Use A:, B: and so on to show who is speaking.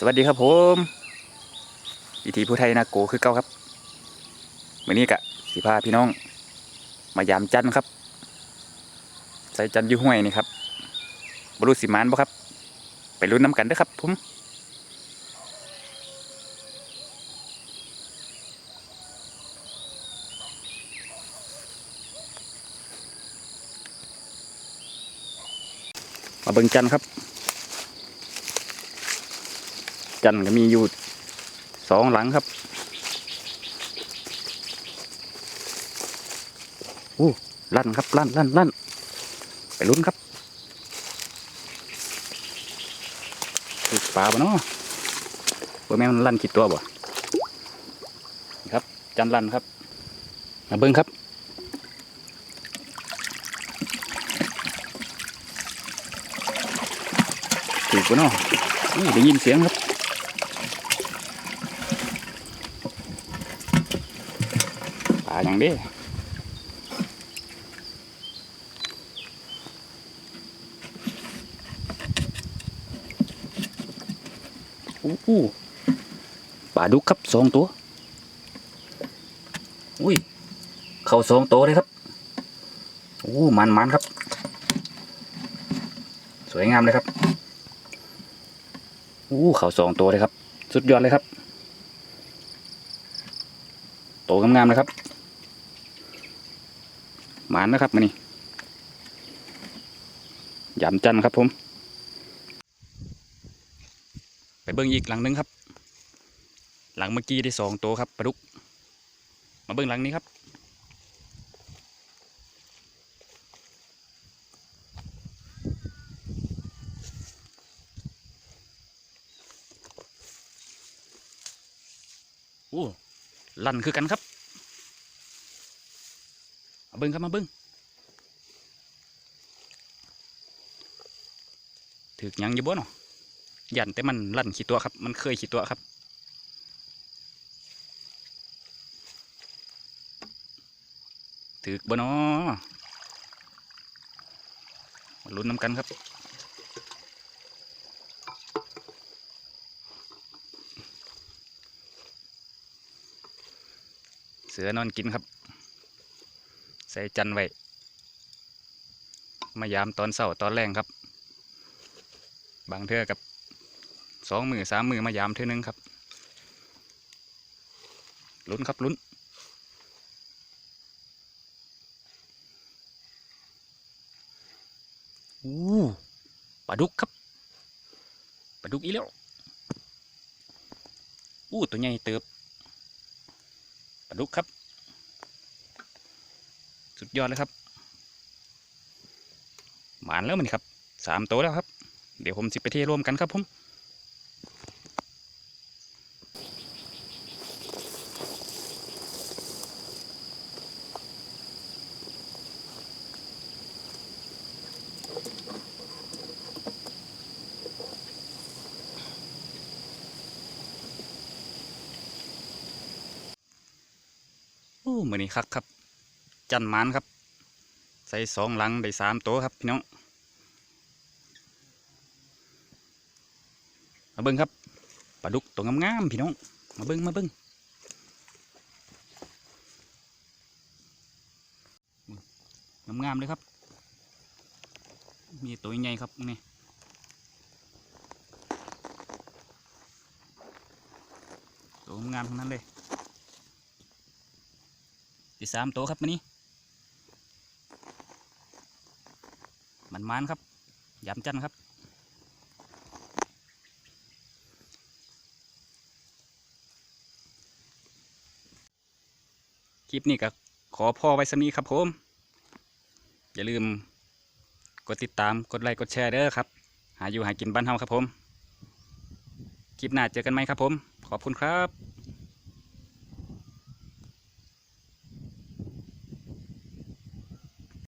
A: สวัสดีครับผมวิธีผู้ไทยนาโกคือเก่าครับวันนี้กะสิพาพี่น้อง มายามจันทร์ครับ ใส่จันทร์ยู่ห้วยนี่ครับบรุษสิมานบ่ครับ ไปลุ้นน้ำกันด้อครับผมมาเบิ่งจันทร์ครับ จันทร์ก็มีอยู่สองหลังครับอู้ลั่นครับลั่นลั่นลั่นไปลุ้นครับถูกปลาบ่เนาะบ่แม่นมันลั่นขีดตัวบ่ครับ จันทร์ลั่นครับ มาเบิ่งครับถูกบ่เนาะอู้ได้ยินเสียงครับ ปลาอย่างเด้อู้หูปลาดุกครับสองตัว อุ้ย เข้าสองตัวเลยครับอู้มันมันครับ สวยงามเลยครับอู้เข้าสองตัวเลยครับ สุดยอดเลยครับ โตงามๆเลยครับ หมานนะครับมานี่ยำจันครับผม ไปเบิ้งอีกหลังนึงครับ หลังเมื่อกี้ได้สองตัวครับปลาดุก มาเบิ้งหลังนี้ครับโอ้ลั่นคือกันครับ เบิ้งครับมาเบิ้งถึกหยังอยู่บ่เนาะยันแต่มันลั่นขี้ตัวครับ มันเคยขี้ตัวครับถึกบ่เนาะมาลุ้นน้ำกันครับเสือนอนกินครับ ส่จันไว้ มายามตอนเสาร์ตอนแรงครับ บางเทื่อกับสองมือสามมือมายามเท่านึงครับลุ้นครับลุ้นอู้ปลาดุกครับปลาดุกอีแล้วอู้ตัวใหญ่เติบปลาดุกครับ ดยอดเลยครับ หมานแล้วมันครับสามตัวแล้วครับ เดี๋ยวผมสิไปเทร่วมกันครับผมโอ้มือนี้คักครับ จันหมานครับ ใส่สองหลังได้สามตัวครับพี่น้องมาเบิ้งครับปลาดุกตัวงามๆพี่น้อง มาเบิ้งมาเบิ้งงามๆเลยครับ มีตัวใหญ่ครับนี่ตัวงามทั้งนั้นเลยอีสามตัวครับมานี่ มันมันครับยำจันครับ คลิปนี้ก็ขอพ่อไว้สนี้ครับผม อย่าลืมกดติดตามกดไลค์กดแชร์เด้อครับ หาอยู่หากินบ้านเฮาครับผม คลิปหน้าเจอกันไหมครับผม ขอบคุณครับ